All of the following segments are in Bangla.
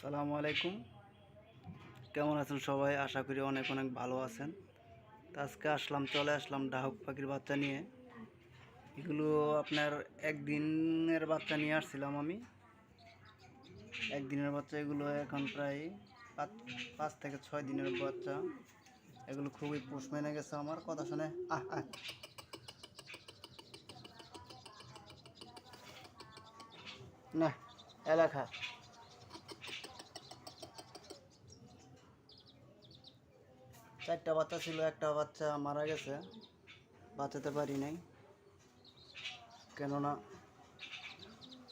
সালামু আলাইকুম। কেমন আছেন সবাই? আশা করি অনেক অনেক ভালো আছেন। তো আজকে আসলাম, চলে আসলাম ডাহুক পাখির বাচ্চা নিয়ে। এগুলো আপনার একদিনের বাচ্চা নিয়ে আসছিলাম আমি। একদিনের বাচ্চা, এগুলো এখন প্রায় পাঁচ পাঁচ থেকে ছয় দিনের বাচ্চা। এগুলো খুবই পোষ মেনে গেছে আমার, কথা শুনে। না, এলাকা। চারটা বাচ্চা ছিল, একটা বাচ্চা মারা গেছে। বাঁচাতে পারি নাই। কেননা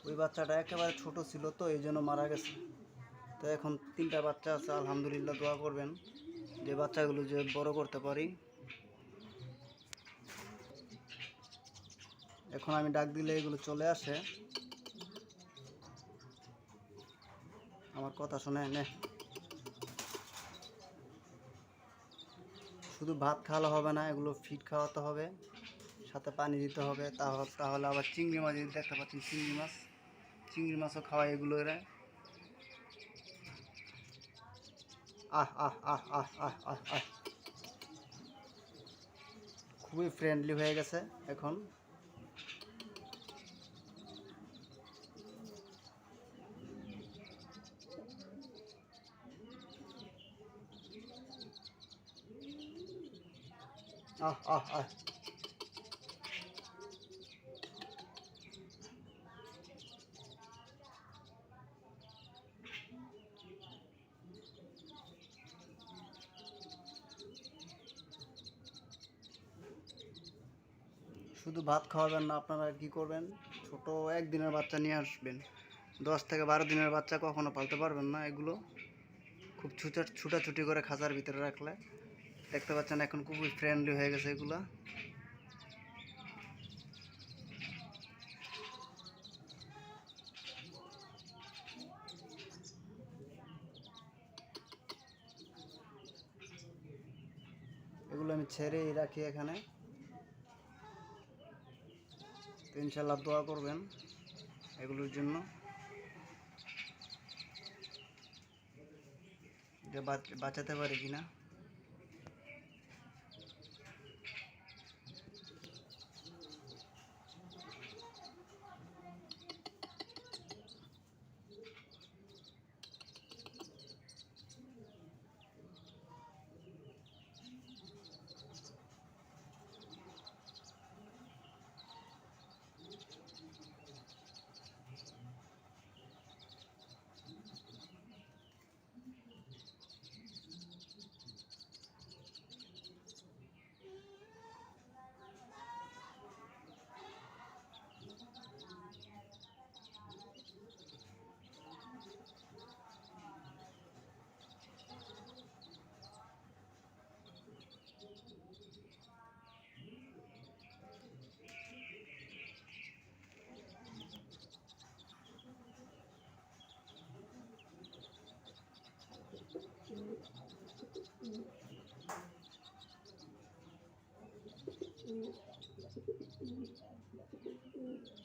ওই বাচ্চাটা একেবারে ছোট ছিল তো, এই জন্য মারা গেছে। তো এখন তিনটা বাচ্চা আছে, আলহামদুলিল্লাহ দোয়া করবেন যে বাচ্চাগুলো যে বড় করতে পারি। এখন আমি ডাক দিলে এগুলো চলে আসে। আমার কথা শুনে নে। শুধু ভাত খাওয়ালে হবে না, এগুলো ফিট খাওয়াতে হবে, সাথে পানি দিতে হবে, তাহলে তাহলে আবার চিংড়ি মাছ যদি দেখতে পাচ্ছেন চিংড়ি মাছ, চিংড়ি মাছও খাওয়াই এগুলো এরা। আহ আহ আহ আহ আহ আহ আহ। খুবই ফ্রেন্ডলি হয়ে গেছে এখন। শুধু ভাত খাওয়াবেন না, আপনারা কি করবেন? ছোট একদিনের বাচ্চা নিয়ে আসবেন। দশ থেকে বারো দিনের বাচ্চা কখনো পালতে পারবেন না এগুলো। খুব ছুটা ছুটাছুটি করে খাঁচার ভিতরে রাখলে। দেখতে পাচ্ছেন এখন খুবই ফ্রেন্ডলি হয়ে গেছে এগুলা। এগুলো আমি ছেড়েই রাখি এখানে। ইনশাল্লাহ দোয়া করবেন এগুলোর জন্য। বাঁচাতে পারি কিনা? Thank you.